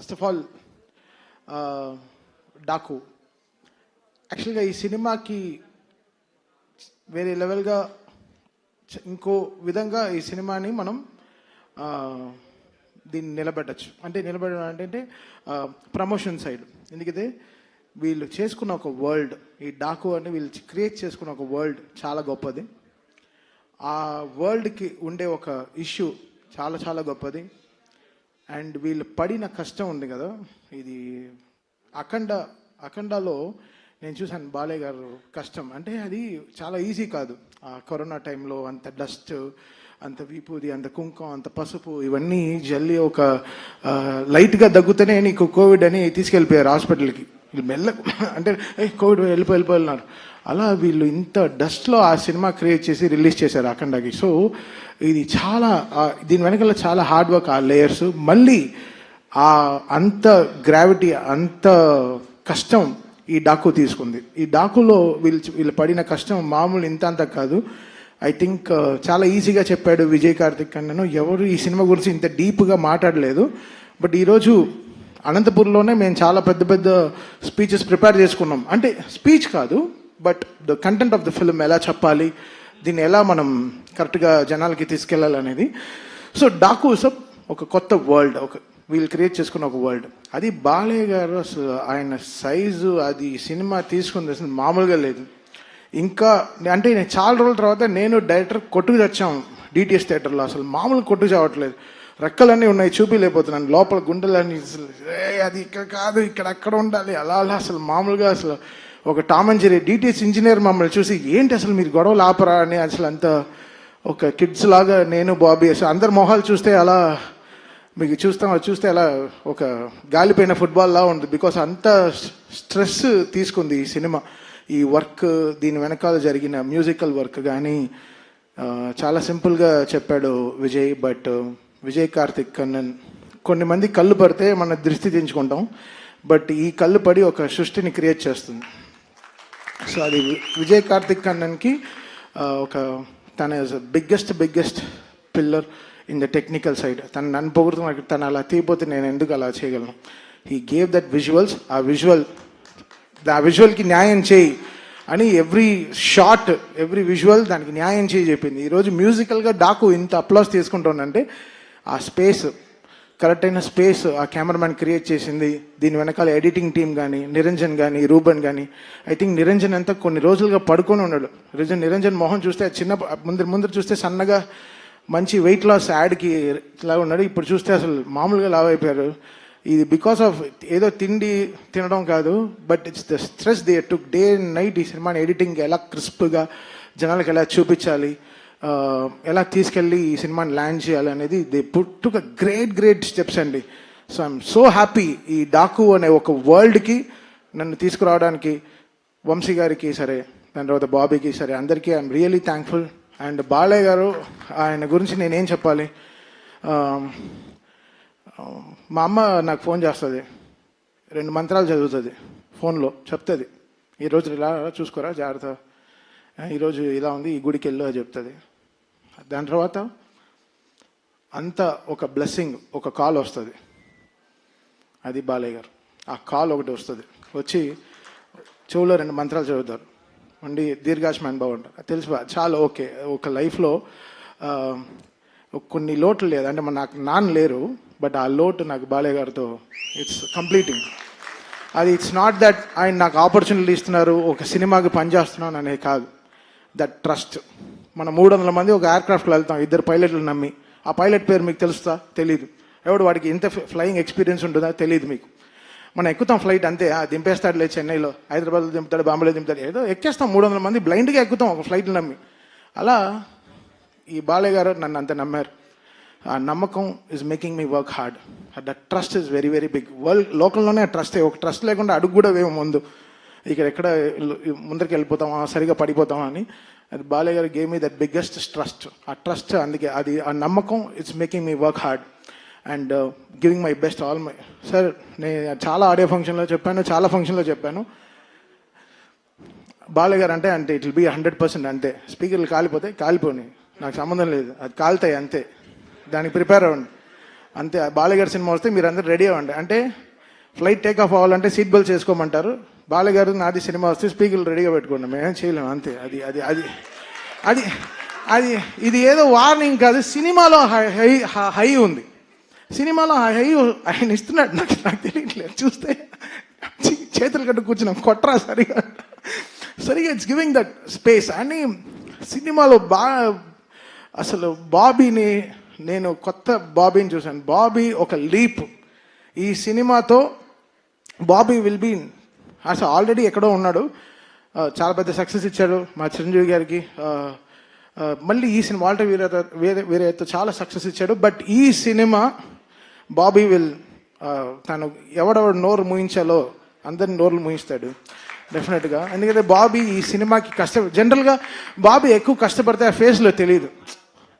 First of all Daaku యాక్చువల్గా ఈ సినిమాకి వేరే లెవెల్గా ఇంకో విధంగా ఈ సినిమాని మనం దీన్ని నిలబెట్టచ్చు. అంటే నిలబెట్టడం అంటే ప్రమోషన్ సైడ్. ఎందుకంటే వీళ్ళు చేసుకున్న ఒక వరల్డ్ ఈ డాకు అని వీళ్ళు క్రియేట్ చేసుకున్న ఒక వరల్డ్ చాలా గొప్పది. ఆ వరల్డ్కి ఉండే ఒక ఇష్యూ చాలా చాలా గొప్పది. అండ్ వీళ్ళు పడిన కష్టం ఉంది కదా. ఇది అఖండ అఖండలో నేను చూశాను బాలయ్య గారు కష్టం. అంటే అది చాలా ఈజీ కాదు. ఆ కరోనా టైంలో అంత డస్ట్ అంత విపూది అంత కుంకం అంత పసుపు ఇవన్నీ జల్లి ఒక లైట్గా దగ్గుతూనే నీకు కోవిడ్ అని తీసుకెళ్ళిపోయారు హాస్పిటల్కి. వీళ్ళు మెల్ల అంటే ఏ కోవిడ్ వెళ్ళిపో వెళ్ళిపోయినారు అలా వీళ్ళు ఇంత డస్ట్లో ఆ సినిమా క్రియేట్ చేసి రిలీజ్ చేశారు అఖండకి. సో ఇది చాలా దీని వెనకాల చాలా హార్డ్ వర్క్ ఆ లేయర్స్. మళ్ళీ ఆ అంత గ్రావిటీ అంత కష్టం ఈ డాకు తీసుకుంది. ఈ డాకులో వీళ్ళు వీళ్ళు పడిన కష్టం మామూలు ఇంత అంత కాదు. ఐ థింక్ చాలా ఈజీగా చెప్పాడు విజయ్ కార్తిక్ అన్నను. ఎవరు ఈ సినిమా గురించి ఇంత డీప్గా మాట్లాడలేదు. బట్ ఈరోజు అనంతపూర్లోనే మేము చాలా పెద్ద పెద్ద స్పీచెస్ ప్రిపేర్ చేసుకున్నాం. అంటే స్పీచ్ కాదు but the content of the film ఎలా చెప్పాలి దీన్ని ఎలా మనం కరెక్ట్గా జనాలకి తీసుకెళ్ళాలి అనేది. సో డాకూసప్ ఒక కొత్త వరల్డ్ ఒక వీళ్ళు క్రియేట్ చేసుకున్న ఒక వరల్డ్ అది బాలయ్య గారు అసలు ఆయన సైజు అది సినిమా తీసుకుంది అసలు మామూలుగా లేదు. ఇంకా అంటే నేను చాలా రోజుల తర్వాత నేను డైరెక్టర్ కొట్టుకు తెచ్చాము డిటిఎస్ థియేటర్లో అసలు మామూలు కొట్టుకు చావట్లేదు. రెక్కలన్నీ ఉన్నాయి చూపిలేకపోతున్నాను. లోపల గుండెలన్నీ "ఏ, అది ఇక్కడ కాదు ఇక్కడ అక్కడ ఉండాలి. అలా అలా అసలు మామూలుగా అసలు ఒక Tom and Jerry DTS engineer మమ్మల్ని చూసి ఏంటి అసలు మీరు గొడవలు ఆపరా? అని అసలు అంత ఒక కిడ్స్ లాగా నేను బాబీ అసలు అందరి మొహాలు చూస్తే అలా మీకు చూస్తాం అది చూస్తే అలా ఒక గాలిపోయిన ఫుట్బాల్ లా ఉంది. బికాస్ అంత స్ట్రెస్ తీసుకుంది ఈ సినిమా. ఈ వర్క్ దీని వెనకాల జరిగిన మ్యూజికల్ వర్క్ కానీ చాలా సింపుల్గా చెప్పాడు విజయ్ బట్ విజయ్ కార్తిక్ కన్నన్. కొన్ని మంది కళ్ళు పడితే మన దృష్టి దించుకుంటాం బట్ ఈ కళ్ళు పడి ఒక సృష్టిని క్రియేట్ చేస్తుంది. సో అది విజయ్ కార్తిక్ కన్నన్కి ఒక తన biggest biggest pillar in the technical side తను నన్ను పొగుడుతున్న తను అలా తీయపోతే నేను ఎందుకు అలా చేయగలను? హీ గేవ్ దట్ విజువల్స్ ఆ విజువల్ ఆ విజువల్కి న్యాయం చేయి అని ఎవ్రీ షార్ట్ ఎవ్రీ విజువల్ దానికి న్యాయం చేయి చెప్పింది. ఈరోజు మ్యూజికల్గా డాకు ఇంత అప్లాస్ తీసుకుంటానంటే ఆ స్పేస్ కరెక్ట్ అయిన స్పేస్ ఆ కెమెరామ్యాన్ క్రియేట్ చేసింది. దీని వెనకాల ఎడిటింగ్ టీం కానీ నిరంజన్ కానీ రూబన్ కానీ ఐ థింక్ నిరంజన్ అంతా కొన్ని రోజులుగా పడుకొని ఉన్నాడు. నిరంజన్ నిరంజన్ మొహం చూస్తే చిన్న ముందర ముందర చూస్తే సన్నగా మంచి వెయిట్ లాస్ యాడ్కి ఇలా ఉన్నాడు. ఇప్పుడు చూస్తే అసలు మామూలుగా లావ్ అయిపోయారు. ఇది బికాస్ ఆఫ్ ఏదో తిండి తినడం కాదు but it's the stress they took day and night ఈ సినిమాని ఎడిటింగ్ ఎలా క్రిస్ప్గా జనాలకు ఎలా చూపించాలి. ఎలా తీసుకెళ్ళి ఈ సినిమాని ల్యాండ్ చేయాలి అనేది దే పుట్ ఒక గ్రేట్ గ్రేట్ స్టెప్స్ అండి. సో ఐఎమ్ సో హ్యాపీ ఈ డాకు అనే ఒక వరల్డ్కి నన్ను తీసుకురావడానికి వంశీ గారికి సరే దాని తర్వాత బాబీకి సరే అందరికీ I'm really thankful and Balayya garu ఆయన గురించి నేనేం చెప్పాలి? మా అమ్మ నాకు ఫోన్ చేస్తుంది. రెండు మంత్రాలు చదువుతుంది ఫోన్లో చెప్తుంది. ఈరోజు ఇలా చూసుకోరా జాగ్రత్త. ఈరోజు ఇలా ఉంది ఈ గుడికి వెళ్ళు అని చెప్తుంది. దాని తర్వాత అంత ఒక బ్లెస్సింగ్ ఒక కాల్ వస్తుంది. అది బాలయ్య గారు. ఆ కాల్ ఒకటి వస్తుంది. వచ్చి చెవులో రెండు మంత్రాలు చదువుతారు. ఉండి దీర్ఘాశ అనుభవం అది తెలుసు చాలా ఓకే. ఒక లైఫ్లో కొన్ని లోట్లు లేదు అంటే మన నాకు నాన్న లేరు బట్ ఆ లోటు నాకు బాలయ్య గారితో ఇట్స్ కంప్లీటింగ్ అది ఇట్స్ నాట్ దట్ ఆయన నాకు ఆపర్చునిటీ ఇస్తున్నారు ఒక సినిమాకి పనిచేస్తున్నాను అనేది కాదు. దట్ ట్రస్ట్ మనం మూడు వందల మంది ఒక ఎయిర్క్రాఫ్ట్లో వెళ్తాం. ఇద్దరు పైలట్లు నమ్మి. ఆ పైలట్ పేరు మీకు తెలుస్తా? తెలీదు. ఎవడు వాడికి ఇంత ఫ్లయింగ్ ఎక్స్పీరియన్స్ ఉంటుందో తెలియదు మీకు. మనం ఎక్కుతాం ఫ్లైట్ అంతే. ఆ, దింపేస్తాడులే చెన్నైలో. హైదరాబాద్లో దింపుతాడు బాంబేలో దింపుతాడు. ఏదో ఎక్కేస్తాం మూడు వందల మంది బ్లైండ్గా ఎక్కుతాం ఒక ఫ్లైట్లు నమ్మి. అలా ఈ బాలయ్య గారు నన్ను అంత నమ్మారు. ఆ నమ్మకం is making me work hard that trust is very very big world లోకల్లోనే trust ఒక ట్రస్ట్ లేకుండా అడుగు కూడా వేము ముందు. ఇక్కడ ఎక్కడ ముందరికి వెళ్ళిపోతామా? సరిగా పడిపోతామా అని. అది Balayya garu game me that biggest trust ఆ ట్రస్ట్ అందుకే అది ఆ నమ్మకం it's making me work hard and giving my best all my sir నేను చాలా ఆడియో ఫంక్షన్లో చెప్పాను చాలా ఫంక్షన్లో చెప్పాను. బాలయ్య గారు అంటే అంటే it will be hundred percent అంతే. స్పీకర్లు కాలిపోతే కాలిపోయి నాకు సంబంధం లేదు. అది కాలుతాయి అంతే. దానికి ప్రిపేర్ అవ్వండి. అంతే బాలయ్య సినిమా వస్తే మీరు అందరు రెడీ అవ్వండి. అంటే ఫ్లైట్ టేక్ ఆఫ్ అవ్వాలంటే సీట్ బెల్ట్ చేసుకోమంటారు. బాలగారు నాది సినిమా వస్తే స్పీకర్లు రెడీగా పెట్టుకోండి. మేమేం చేయలేము అంతే. అది అది అది అది అది ఇది ఏదో వార్నింగ్ కాదు సినిమాలో హై హై హై ఉంది. సినిమాలో హై ఆయన ఇస్తున్నాడు నాకు నాకు తెలియట్లేదు. చూస్తే చేతులు కట్టు కూర్చున్నాం. కొట్రా సరిగా. సరిగా ఇట్స్ గివింగ్ దట్ స్పేస్ అని సినిమాలో బా అసలు బాబీని నేను కొత్త బాబీని చూశాను. బాబీ ఒక లీప్ ఈ సినిమాతో బాబీ విల్ బీ అసలు ఆల్రెడీ ఎక్కడో ఉన్నాడు. చాలా పెద్ద సక్సెస్ ఇచ్చాడు మా చిరంజీవి గారికి. మళ్ళీ ఈ సినిమా ఆల్రెడీ వేరే వేరే వేరేతో చాలా సక్సెస్ ఇచ్చాడు. బట్ ఈ సినిమా బాబీ విల్ తను ఎవడెవడు నోరు మూయించాలో అందరిని నోర్లు మూయిస్తాడు. డెఫినెట్గా. ఎందుకంటే బాబీ ఈ సినిమాకి కష్ట జనరల్గా బాబీ ఎక్కువ కష్టపడితే ఆ ఫేస్లో తెలియదు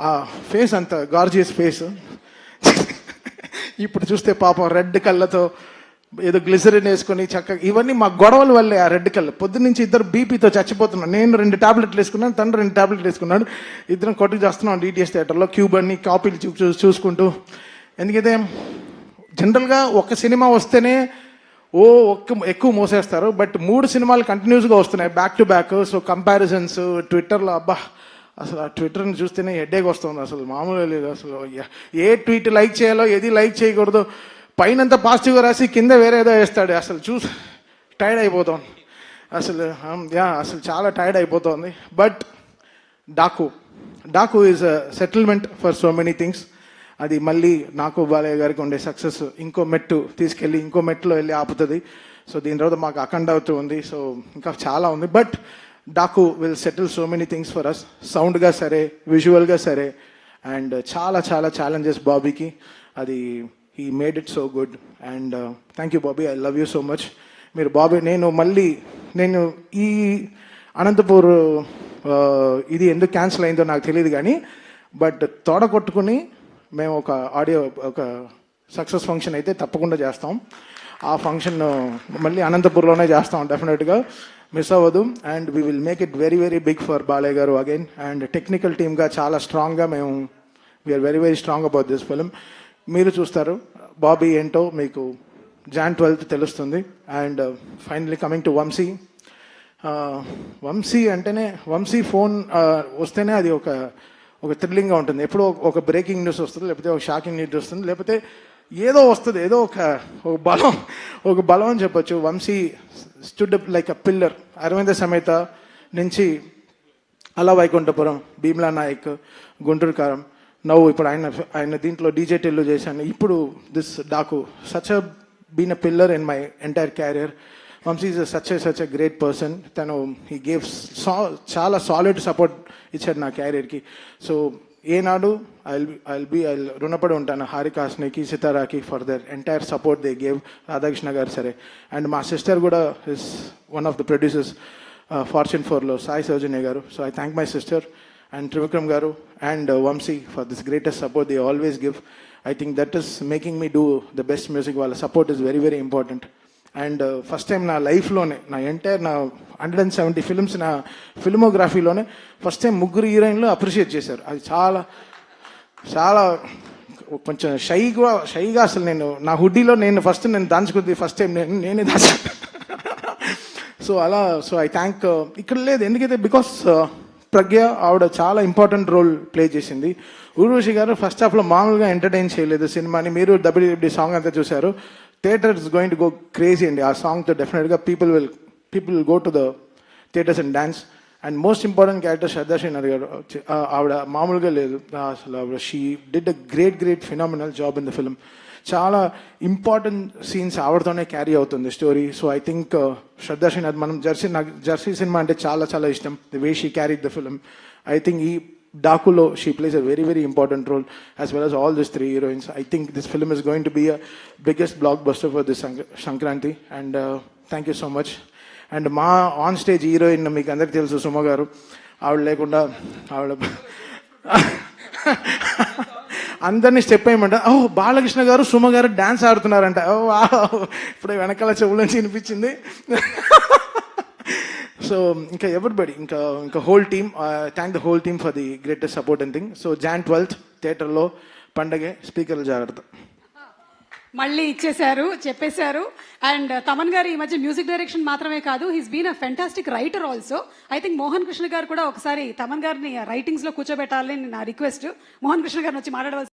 ఆ ఫేస్ అంత గార్జియస్ ఫేస్. ఇప్పుడు చూస్తే పాపం రెడ్ కళ్ళతో ఏదో గ్లిసరిన్ వేసుకొని చక్కగా ఇవన్నీ మా గొడవల వల్లే ఆ రెడ్ కలర్. పొద్దు నుంచి ఇద్దరు బీపీతో చచ్చిపోతున్నాను నేను రెండు టాబ్లెట్లు వేసుకున్నాను తను రెండు టాబ్లెట్లు వేసుకున్నాడు. ఇద్దరం కొట్టుకు చేస్తున్నాం డిటిఎస్ థియేటర్లో క్యూబ్ అన్ని కాపీలు చూ చూసుకుంటూ. ఎందుకంటే జనరల్గా ఒక సినిమా వస్తేనే ఓ ఒక్క ఎక్కువ మోసేస్తారు. బట్ మూడు సినిమాలు కంటిన్యూస్గా వస్తున్నాయి. Back to back so comparisons ట్విట్టర్లో అబ్బా అసలు ఆ ట్విట్టర్ని చూస్తేనే హెడ్ఏక్ వస్తుంది అసలు. మామూలుగా లేదు అసలు. ఏ ట్వీట్ లైక్ చేయాలో ఏది లైక్ చేయకూడదు పైనంత పాజిటివ్గా రాసి కింద వేరే ఏదో వేస్తాడు. అసలు చూసి టైర్డ్ అయిపోతాం. అసలు um, యా అసలు చాలా టైర్డ్ అయిపోతుంది but Daaku Daaku is a settlement for so many things అది మళ్ళీ నాకు బాలయ్య గారికి ఉండే సక్సెస్ ఇంకో మెట్టు తీసుకెళ్ళి ఇంకో మెట్టులో వెళ్ళి ఆపుతుంది. సో దీని తర్వాత మాకు అఖండ అవుతూ ఉంది. సో ఇంకా చాలా ఉంది. But Daaku will settle so many things for us సౌండ్గా సరే విజువల్గా సరే అండ్ చాలా చాలా ఛాలెంజెస్ బాబీకి. అది he made it so good and thank you Bobby I love you so much మీరు బాబీ నేను మళ్ళీ నేను ఈ అనంతపూర్ ఇది ఎందుకు క్యాన్సిల్ అయిందో నాకు తెలియదు కానీ బట్ తోడ కొట్టుకుని మేము ఒక ఆడియో ఒక సక్సెస్ ఫంక్షన్ అయితే తప్పకుండా చేస్తాం. ఆ ఫంక్షన్ మళ్ళీ అనంతపూర్లోనే చేస్తాం డెఫినెట్గా మిస్ అవ్వదు. And we will make it very very big for Balayya garu again and technical టీమ్గా చాలా స్ట్రాంగ్గా మేము we are very very strong about this film మీరు చూస్తారు బాబీ ఏంటో మీకు జాన్ ట్వెల్త్ తెలుస్తుంది. And finally coming to Vamshi Vamshi అంటేనే వంశీ ఫోన్ uh, వస్తేనే అది ఒక ఒక థ్రిల్లింగ్గా ఉంటుంది. ఎప్పుడో ఒక బ్రేకింగ్ న్యూస్ వస్తుంది లేకపోతే ఒక షాకింగ్ న్యూస్ వస్తుంది లేకపోతే ఏదో వస్తుంది ఏదో ఒక ఒక బలం ఒక బలం అని చెప్పొచ్చు. Vamshi stood like a pillar Aravinda Sametha నుంచి అలా వైకుంఠపురం భీమ్లా నాయక్ గుంటూరు కారం నవ్వు ఇప్పుడు ఆయన ఆయన దీంట్లో డీజే టెల్లు చేశాను. ఇప్పుడు this Daaku such a been a pillar in my entire career Vamshi is such a such a great person తను ఈ గేవ్ సా చాలా సాలిడ్ సపోర్ట్ ఇచ్చాడు నా క్యారియర్కి సో ఏనాడు ఐ ఐల్ బి ఐ రుణపడి ఉంటాను హారికాస్నికి సితారాకి for their entire support they gave Radhakrishna garu సరే. అండ్ మా సిస్టర్ కూడా is one of the producers Fortune ఫోర్లో Sai Soujanya garu. So I thank my sister and Trivikram garu and Vamshi for this greatest support the always give I think that is making me do the best music వాళ్ళ support is very very important and first time నా లైఫ్లోనే నా entire నా hundred and seventy films నా ఫిల్మోగ్రఫీలోనే first time ముగ్గురు హీరోయిన్లు appreciate చేశారు. అది చాలా చాలా కొంచెం షైగా షైగా అసలు నేను నా హుడ్డీలో నేను ఫస్ట్ నేను దాచుకుంది ఫస్ట్ టైం నేను నేనే దాచా. సో అలా సో ఐ థ్యాంక్ ఇక్కడ లేదు. ఎందుకైతే? బికాస్ ప్రజ్ఞ ఆవిడ చాలా ఇంపార్టెంట్ రోల్ ప్లే చేసింది. ఊర్వశి గారు ఫస్ట్ హాఫ్లో మామూలుగా ఎంటర్టైన్ చేయలేదు సినిమాని. మీరు డబ్ల్యూడబ్ల్యూ సాంగ్ అంతా చూశారు. Theatre is going to go crazy అండి. ఆ సాంగ్తో డెఫినెట్గా people will people will go to the theatres and dance and most important character Shraddha Srinath garu ఆవిడ మామూలుగా లేదు. అసలు ఆవిడ she did a great great phenomenal job in the film చాలా ఇంపార్టెంట్ సీన్స్ ఆవిడతోనే క్యారీ అవుతుంది story so I think Shraddha Srinath మనం Jersey నాకు జెర్సీ సినిమా అంటే చాలా చాలా ఇష్టం. The way she carry the film I think ఈ డాకులో she plays a very very important role as well as all this three heroines I think this film is going to be a biggest blockbuster for this Sankranti and thank you so much and మా on stage heroine మీకు అందరికీ తెలుసు సుమ గారు. ఆవిడ లేకుండా ఆవిడ అందరినీ step వేయమంట ఓ బాలకృష్ణ గారు సుమ గారు డ్యాన్స్ ఆడుతున్నారంట. ఓ ఇప్పుడు ఇప్పుడే వెనకాల చెవుల వినిపించింది. సో ఇంకా ఎవరిబడి ఇంకా ఇంకా whole team thank the whole team for the greatest support and thing so Jan twelfth థియేటర్లో పండగే స్పీకర్లు జాగ్రత్త. మళ్ళీ ఇచ్చేశారు చెప్పేశారు. అండ్ తమన్ గారు ఈ మధ్య మ్యూజిక్ డైరెక్షన్ మాత్రమే కాదు he's been a fantastic writer also I think Mohan Krishna garu కూడా ఒకసారి తమన్ గారిని రైటింగ్స్లో కూర్చోబెట్టాలని నా రిక్వెస్ట్ మోహన్ కృష్ణ గారిని వచ్చి మాట్లాడవలసి